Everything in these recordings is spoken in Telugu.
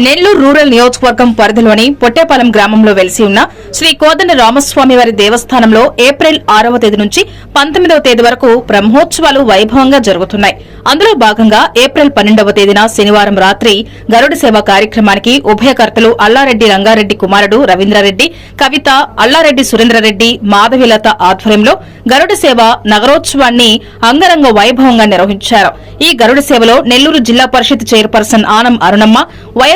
నెల్లూరు రూరల్ నియోజకవర్గం పరిధిలోని పొట్టేపాలెం గ్రామంలో వెలిసి ఉన్న శ్రీ కోదండ రామస్వామి వారి దేవస్థానంలో ఏప్రిల్ ఆరవ తేదీ నుంచి పంతొమ్మిదవ తేదీ వరకు బ్రహ్మోత్సవాలు వైభవంగా జరుగుతున్నాయి. అందులో భాగంగా ఏప్రిల్ పన్నెండవ తేదీన శనివారం రాత్రి గరుడ సేవ కార్యక్రమానికి ఉభయకర్తలు అల్లారెడ్డి రంగారెడ్డి కుమారుడు రవీంద్రారెడ్డి కవిత అల్లారెడ్డి సురేంద్రారెడ్డి మాధవిలత ఆధ్వర్యంలో గరుడ సేవ నగరోత్సవాన్ని అంగరంగ వైభవంగా నిర్వహించారు. ఈ గరుడ సేవలో నెల్లూరు జిల్లా పరిషత్ chairperson Anam Arunamma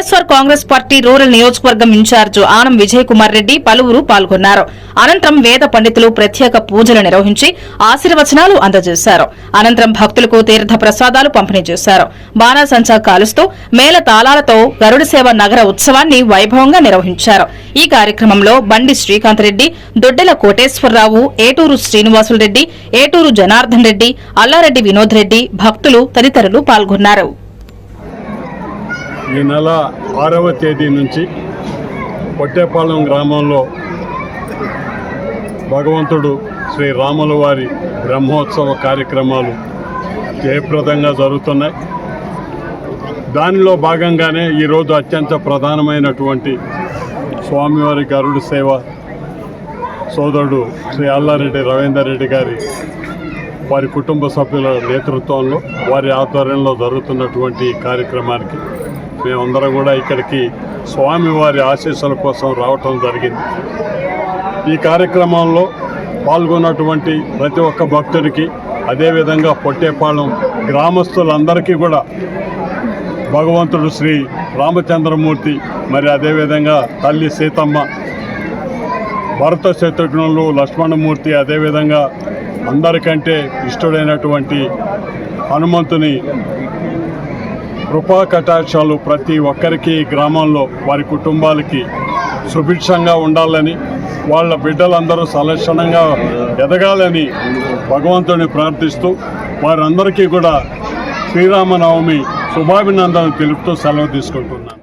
YSR Congress party rural నియోజకవర్గం ఇన్ఛార్జ్ ఆనం విజయ్ కుమార్ రెడ్డి పలువురు పాల్గొన్నారు. అనంతరం వేద పండితులు ప్రత్యేక పూజలు నిర్వహించి ఆశీర్వచనాలు అందజేశారు. అనంతరం భక్తులకు తీర్థ ప్రసాదాలు పంపిణీ చేశారు. బాణాసంచా కాలుస్తూ మేళ తాళాలతో గరుడ సేవ నగర ఉత్సవాన్ని వైభవంగా నిర్వహించారు. ఈ కార్యక్రమంలో బండి శ్రీకాంత్ రెడ్డి దొడ్డెల కోటేశ్వరరావు ఏటూరు శ్రీనివాసులు రెడ్డి ఏటూరు జనార్దన్ రెడ్డి అల్లారెడ్డి వినోద్ రెడ్డి భక్తులు తదితరులు పాల్గొన్నారు. ఈ నెల ఆరవ తేదీ నుంచి పొట్టేపాలెం గ్రామంలో భగవంతుడు శ్రీ రాముల వారి బ్రహ్మోత్సవ కార్యక్రమాలు జయప్రదంగా జరుగుతున్నాయి. దానిలో భాగంగానే ఈరోజు అత్యంత ప్రధానమైనటువంటి స్వామివారి గరుడు సేవ సోదరుడు శ్రీ అల్లారెడ్డి రవీందర్ రెడ్డి గారి వారి కుటుంబ సభ్యుల నేతృత్వంలో వారి ఆధ్వర్యంలో జరుగుతున్నటువంటి ఈ కార్యక్రమానికి మేమందరం కూడా ఇక్కడికి స్వామివారి ఆశీస్సుల కోసం రావటం జరిగింది. ఈ కార్యక్రమంలో పాల్గొన్నటువంటి ప్రతి ఒక్క భక్తుడికి అదేవిధంగా పొట్టేపాలెం గ్రామస్తులందరికీ కూడా భగవంతుడు శ్రీ రామచంద్రమూర్తి మరి అదేవిధంగా తల్లి సీతమ్మ భరత శత్రుఘ్నులు లక్ష్మణమూర్తి అదేవిధంగా అందరికంటే ఇష్టడైనటువంటి హనుమంతుని కృపా కటాక్షాలు ప్రతి ఒక్కరికి గ్రామంలో వారి కుటుంబాలకి సుభిక్షంగా ఉండాలని వాళ్ళ బిడ్డలందరూ సలక్షణంగా ఎదగాలని భగవంతుని ప్రార్థిస్తూ వారందరికీ కూడా శ్రీరామనవమి శుభాభినందనలు తెలుపుతూ సెలవు తీసుకుంటున్నాను.